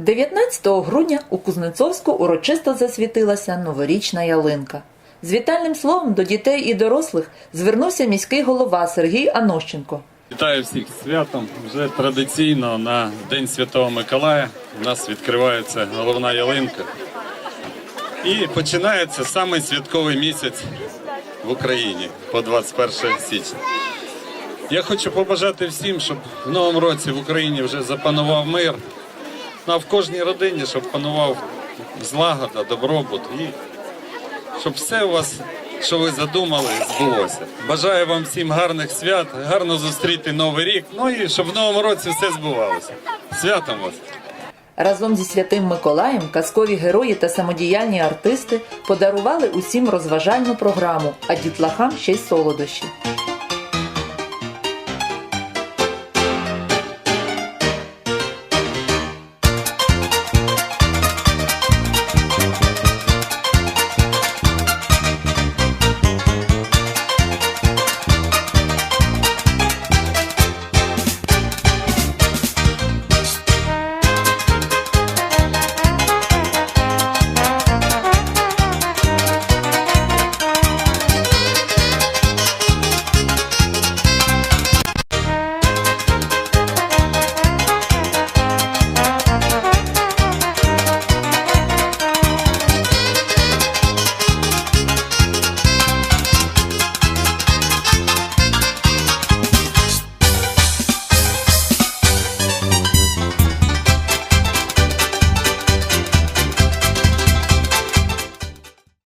19 грудня у Кузнецовську урочисто засвітилася новорічна ялинка. З вітальним словом до дітей і дорослих звернувся міський голова Сергій Анощенко. Вітаю всіх святом. Вже традиційно на День Святого Миколая у нас відкривається головна ялинка. І починається самий святковий місяць в Україні по 21 січня. Я хочу побажати всім, щоб в новому році в Україні вже запанував мир, а в кожній родині, щоб панував злагода, добробут і щоб все у вас, що ви задумали, збулося. Бажаю вам всім гарних свят, гарно зустріти новий рік. Ну і щоб в новому році все збувалося. Святом вас! Разом зі святим Миколаєм казкові герої та самодіяльні артисти подарували усім розважальну програму, а дітлахам ще й солодощі.